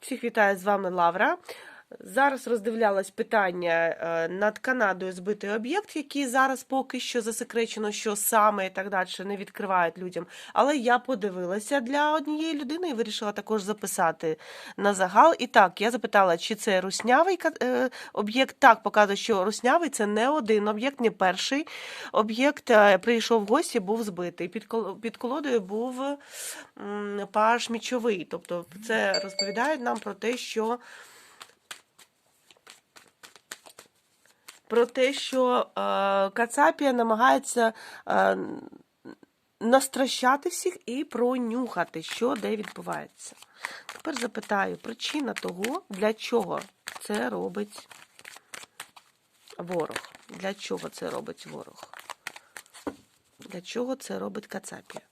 Всіх вітаю з вами Лавра. Зараз роздивлялась питання е, над Канадою збитий об'єкт, який зараз поки що засекречено, що саме і так далі не відкривають людям. Але я подивилася для однієї людини і вирішила також записати на загал. І так, я запитала, чи це руснявий е, об'єкт. Так, показує, що руснявий це не один об'єкт, не перший об'єкт. Е, Прийшов в гості, був збитий. Під кол- під колодою був паш мічовий. Тобто це розповідає нам про те, що. Про те, що е, Кацапія намагається е, настращати всіх і пронюхати, що де відбувається. Тепер запитаю, причина того, для чого це робить ворог. Для чого це робить ворог? Для чого це робить Кацапія?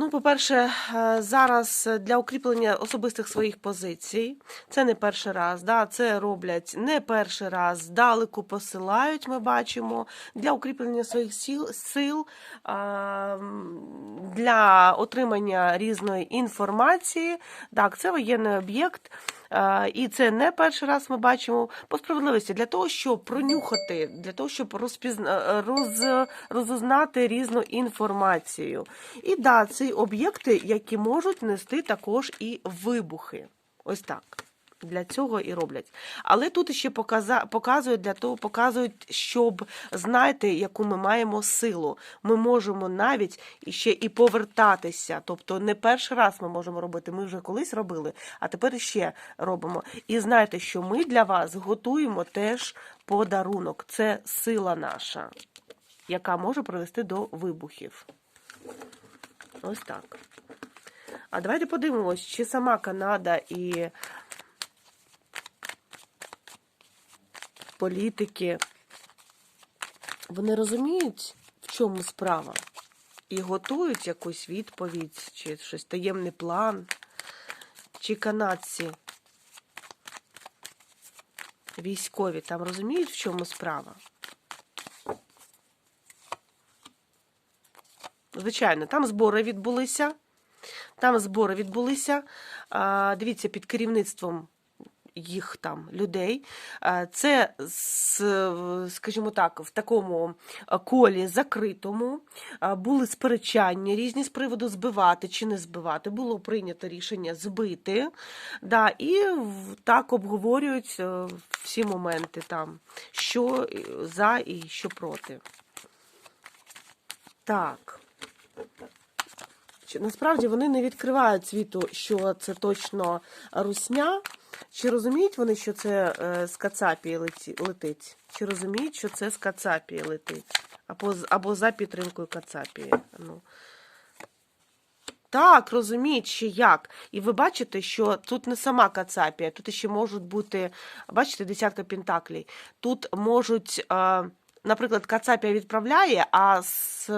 Ну, по-перше, е, зараз для укріплення особистих своїх позицій, це не перший раз, да, це роблять не перший раз, здалеку посилають, ми бачимо, для укріплення своїх сил, сил для отримання різної інформації. Так, це воєнний об'єкт. І це не перший раз ми бачимо по справедливості для того, щоб пронюхати, для того, щоб розпізна... роз... розузнати різну інформацію. І да, ці об'єкти, які можуть нести також і вибухи. Ось так. Для цього і роблять. Але тут ще показують для того, показують, щоб знаєте, яку ми маємо силу. Ми можемо навіть ще і повертатися. Тобто не перший раз ми можемо робити. Ми вже колись робили, а тепер ще робимо. І знайте, що ми для вас готуємо теж подарунок. Це сила наша, яка може привести до вибухів. Ось так. А давайте подивимось, чи сама Канада і політики, вони розуміють, в чому справа, і готують якусь відповідь, чи щось таємний план, чи канадці військові там розуміють, в чому справа. Звичайно, там збори відбулися. Там збори відбулися. Дивіться, під керівництвом їх там людей. Це, скажімо так, в такому колі закритому були сперечання різні з приводу збивати чи не збивати. Було прийнято рішення збити. Да, і так обговорюють е, всі моменти там, що е, за і що проти. Так. Насправді вони не відкривають світу, що це точно русня. Чи розуміють вони, що це е, з Кацапії летить? Чи розуміють, що це з Кацапії летить? Або, або за підтримкою Кацапії? Ну. Так, розуміють, ще як. І ви бачите, що тут не сама Кацапія, тут ще можуть бути, бачите, десятка пентаклей. Тут можуть, е, наприклад, Кацапія відправляє, а з.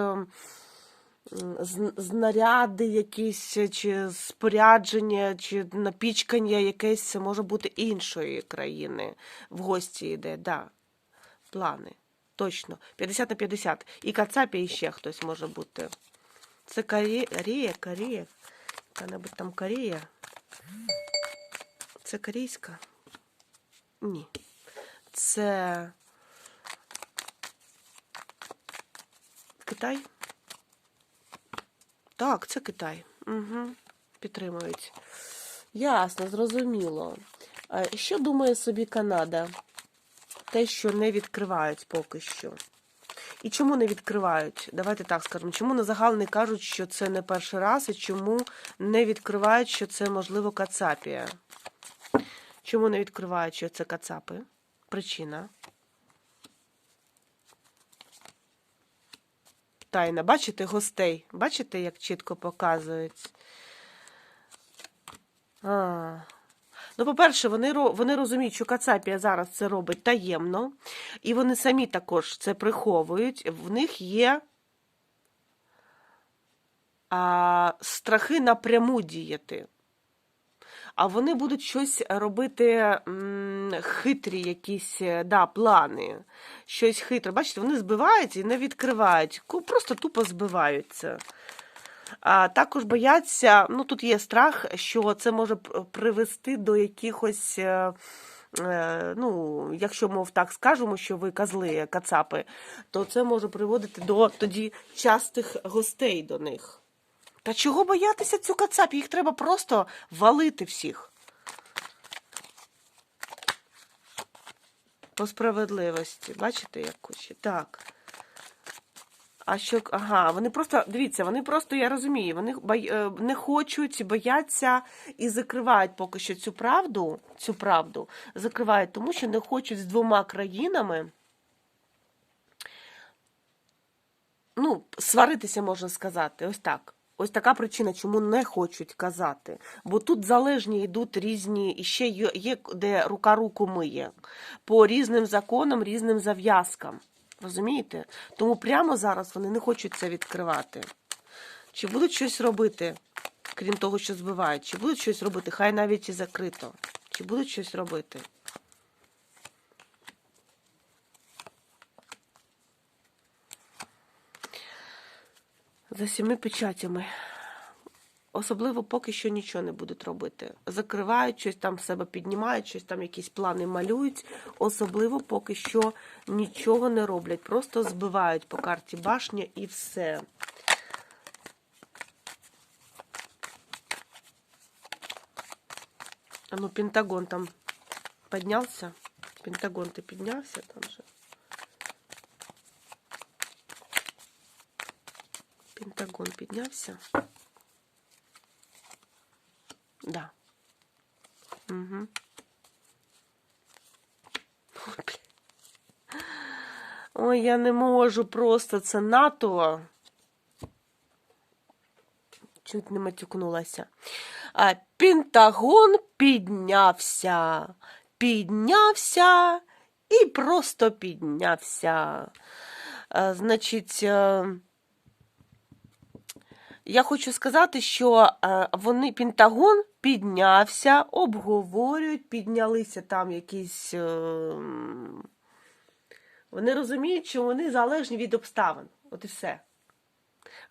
Знаряди якісь, чи спорядження, чи напічкання якесь може бути іншої країни в гості йде, да. Плани. Точно. 50 на 50. І Кацапі ще хтось може бути. Це Корея, Корея. Яка-небудь там Корея. Це корейська? Ні. Це Китай? Так, це Китай. Угу. Підтримують. Ясно, зрозуміло. Що думає собі Канада? Те, що не відкривають поки що. І чому не відкривають? Давайте так скажемо. Чому на загал не кажуть, що це не перший раз, і чому не відкривають, що це можливо Кацапія? Чому не відкривають, що це Кацапи? Причина. Тайна. Бачите гостей? Бачите, як чітко показують? А. Ну, по-перше, вони, вони розуміють, що Кацапія зараз це робить таємно, і вони самі також це приховують. В них є а, страхи напряму діяти. А вони будуть щось робити м, хитрі якісь е, да, плани. Щось хитре. Бачите, вони збиваються і не відкривають. Просто тупо збиваються. А також бояться, ну тут є страх, що це може привести до якихось. е, е, Ну, якщо мов так скажемо, що ви козли, кацапи, то це може приводити до тоді частих гостей до них. Та чого боятися цю кацап? Їх треба просто валити всіх. По справедливості. Бачите, як хоче? Так. А що, ага, вони просто, дивіться, вони просто, я розумію, вони е, не хочуть, бояться і закривають поки що цю правду, цю правду закривають, тому що не хочуть з двома країнами, ну, сваритися, можна сказати, ось так. Ось така причина, чому не хочуть казати. Бо тут залежні йдуть різні, і ще є, де рука руку миє. По різним законам, різним зав'язкам. Розумієте? Тому прямо зараз вони не хочуть це відкривати. Чи будуть щось робити, крім того, що збивають? Чи будуть щось робити? Хай навіть і закрито. Чи будуть щось робити? За сіми печатями. Особливо поки що нічого не будуть робити. Закривають, щось там себе піднімають, щось там якісь плани малюють. Особливо поки що нічого не роблять. Просто збивають по карті башня і все. А ну, Пентагон там піднявся. Пентагон ти піднявся там же. Пентагон піднявся. Да. Угу. Ой, я не можу просто це НАТО. Чуть не матюкнулася. А, Пентагон піднявся. Піднявся і просто піднявся. А, значить. Я хочу сказати, що е, вони Пентагон піднявся, обговорюють, піднялися там якісь. е, Вони розуміють, що вони залежні від обставин. От і все.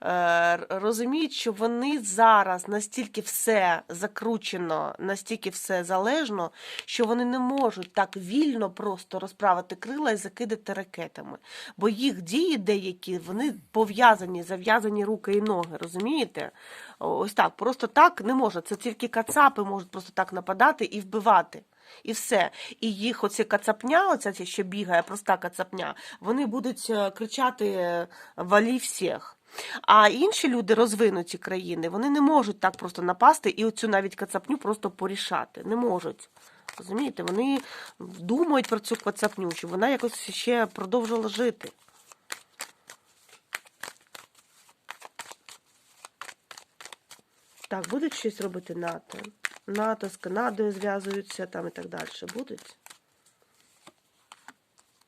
Е, Розуміють, що вони зараз настільки все закручено, настільки все залежно, що вони не можуть так вільно просто розправити крила і закидати ракетами. Бо їх дії деякі вони пов'язані, зав'язані руки і ноги, розумієте? Ось так, просто так не можна. Це тільки кацапи можуть просто так нападати і вбивати. І все. І їх оці кацапня, оця що бігає, проста кацапня, вони будуть е, кричати е, валі всіх. А інші люди, розвинуті країни, вони не можуть так просто напасти і оцю навіть кацапню просто порішати. Не можуть. Розумієте, вони думають про цю кацапню, щоб вона якось ще продовжила жити. Так, будуть щось робити НАТО? НАТО з Канадою зв'язуються там і так далі. Будуть?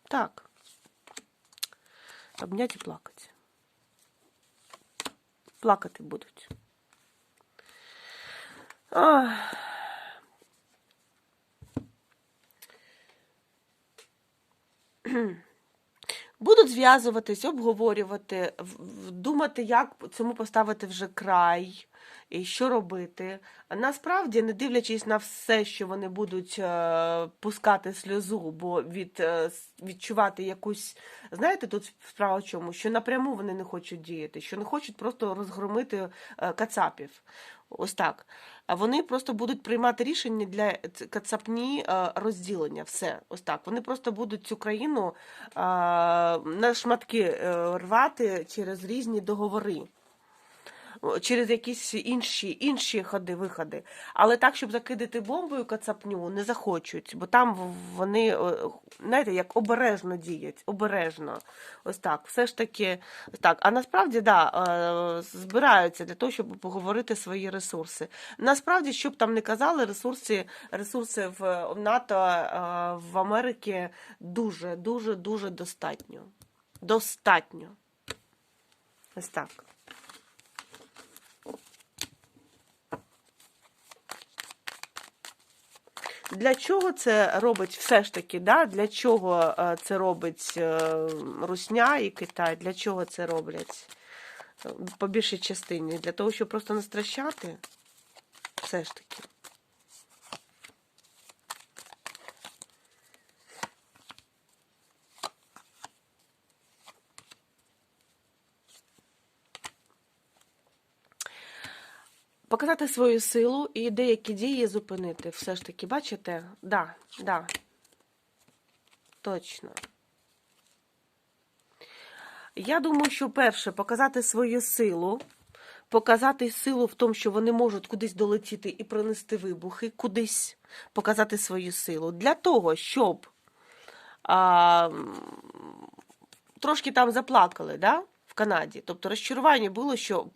Так. Обнять і плакати. Плакати будуть. Ах. Будуть зв'язуватись, обговорювати, думати, як цьому поставити вже край, і що робити. Насправді, не дивлячись на все, що вони будуть е, пускати сльозу, бо від, е, відчувати якусь. Знаєте, тут справа в чому? Що напряму вони не хочуть діяти, що не хочуть просто розгромити е, кацапів. Ось так. А вони просто будуть приймати рішення для кацапні розділення. Все, ось так. Вони просто будуть цю країну на шматки рвати через різні договори. Через якісь інші, інші ходи, виходи. Але так, щоб закидати бомбою кацапню, не захочуть, бо там вони, е, знаєте, як обережно діють, обережно. Ось так. Все ж таки, так. А насправді, да, е, збираються для того, щоб поговорити свої ресурси. Насправді, що б там не казали, ресурси, ресурси в в НАТО, е, в Америці дуже, дуже, дуже достатньо. Достатньо. Ось так. Для чого це робить все ж таки? Да? Для чого е, це робить е, Русня і Китай? Для чого це роблять? Е, По більшій частині. Для того, щоб просто не стращати? Все ж таки. Показати свою силу і деякі дії зупинити. Все ж таки, бачите? Да, да. Точно. Я думаю, що перше показати свою силу, показати силу в тому, що вони можуть кудись долетіти і принести вибухи, кудись показати свою силу. Для того, щоб а, трошки там заплакали, да? В Канаді. Тобто розчарування було, що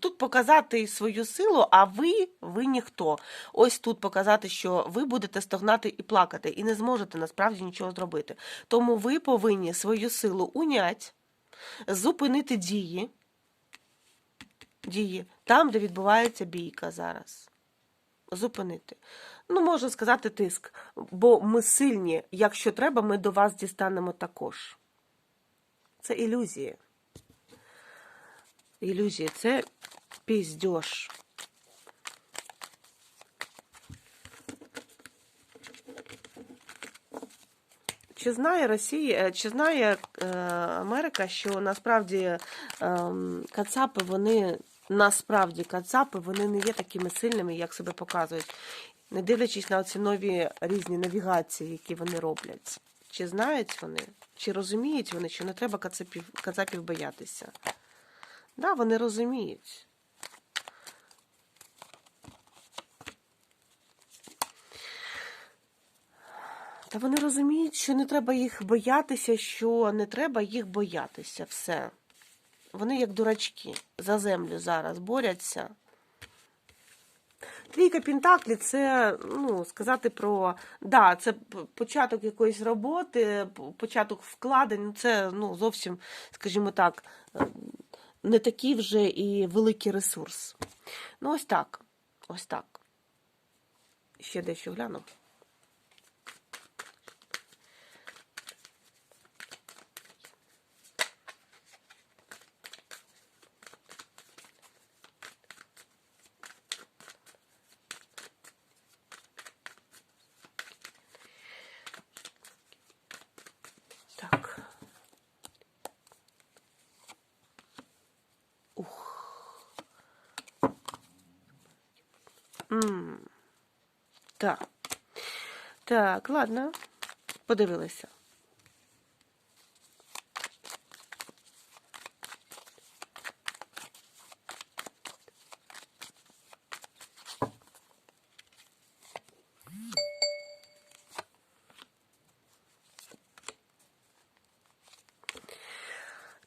тут показати свою силу, а ви, ви ніхто. Ось тут показати, що ви будете стогнати і плакати, і не зможете насправді нічого зробити. Тому ви повинні свою силу унять, зупинити дії, дії там, де відбувається бійка зараз. Зупинити. Ну, можна сказати, тиск. Бо ми сильні, якщо треба, ми до вас дістанемо також. Це ілюзії. Ілюзії, це піздьош. Чи знає Росія, е, чи знає е, Америка, що насправді ем, кацапи, вони насправді кацапи, вони не є такими сильними, як себе показують, не дивлячись на ці нові різні навігації, які вони роблять. Чи знають вони, чи розуміють вони, що не треба кацапів, кацапів боятися? Да, вони розуміють. Та вони розуміють, що не треба їх боятися, що не треба їх боятися. Все. Вони як дурачки за землю зараз борються. Трійка Пентаклі це ну, сказати про да, це початок якоїсь роботи, початок вкладень. Це ну, зовсім, скажімо так, е, не такий вже і великий ресурс. Ну, ось так. Ось так. Ще дещо гляну. Так. Ух. М. Так. Так, ладно. Подивилися.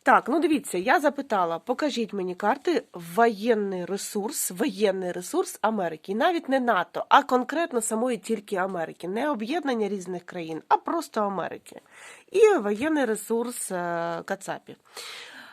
Так, ну дивіться, я запитала, покажіть мені карти воєнний ресурс, воєнний ресурс Америки. І навіть не НАТО, а конкретно самої тільки Америки. Не об'єднання різних країн, а просто Америки. І воєнний ресурс е, Кацапі.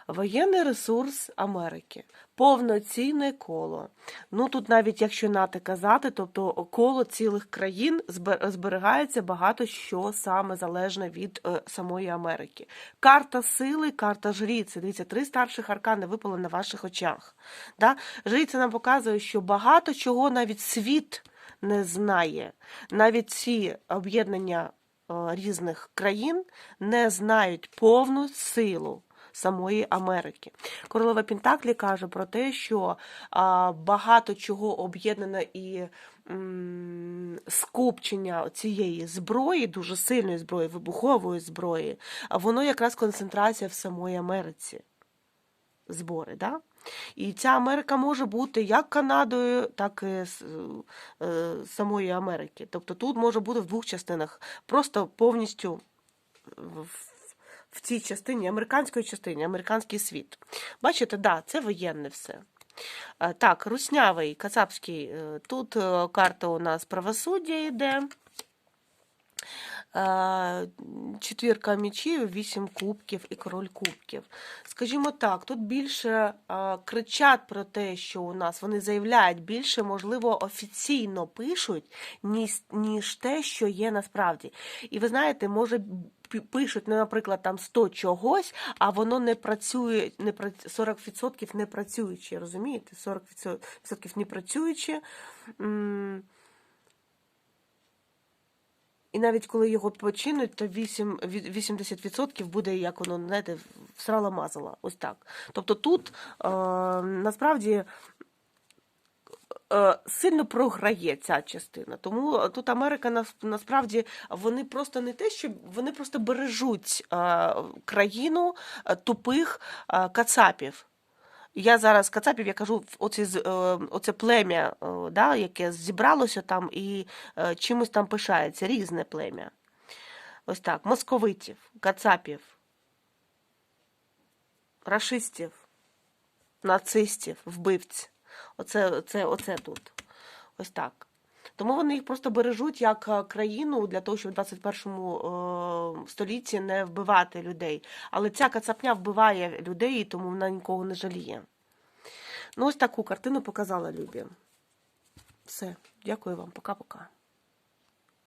Воєнний ресурс Америки. Повноцінне коло. Ну тут навіть якщо НАТО казати, тобто коло цілих країн збер- зберігається багато що саме залежне від е, самої Америки. Карта сили, карта жріці. Дивіться, три старших аркани випали на ваших очах. Да? Жриця нам показує, що багато чого навіть світ не знає. Навіть ці об'єднання е, різних країн не знають повну силу самої Америки. Королева Пентаклі каже про те, що багато чого об'єднано і скупчення цієї зброї, дуже сильної зброї, вибухової зброї, а воно якраз концентрація в самої Америці. Збори, да? І ця Америка може бути як Канадою, так і е, самої Америки. Тобто тут може бути в двох частинах, просто повністю в, в цій частині, американської частині, американський світ. Бачите, да, це воєнне все. Е, Так, руснявий, кацапський. е, Тут е, карта у нас правосуддя йде. четвірка мечів, вісім кубків і король кубків. Скажімо так, тут більше кричать про те, що у нас вони заявляють більше, можливо, офіційно пишуть, ніж те, що є насправді. І ви знаєте, може. Пишуть, ну, наприклад, там 100 чогось, а воно не працює, не прац- 40% не працюючи, розумієте? 40% не працюючи. І навіть коли його починуть, то 8, 80% буде, як воно, знаєте, всрала мазала. Ось так. Тобто тут е, насправді сильно програє ця частина. Тому тут Америка насправді вони просто не те, що вони просто бережуть е, країну е, тупих е, кацапів. Я зараз кацапів, я кажу, оці, е, оце плем'я, е, да, яке зібралося там і е, чимось там пишається, різне плем'я. Ось так, московитів, кацапів, рашистів, нацистів, вбивць. Оце, оце, оце тут. Ось так. Тому вони їх просто бережуть як е, країну для того, щоб в 21 е, столітті не вбивати людей. Але ця кацапня вбиває людей, тому вона нікого не жаліє. Ну, ось таку картину показала Любі. Все, дякую вам, пока-пока.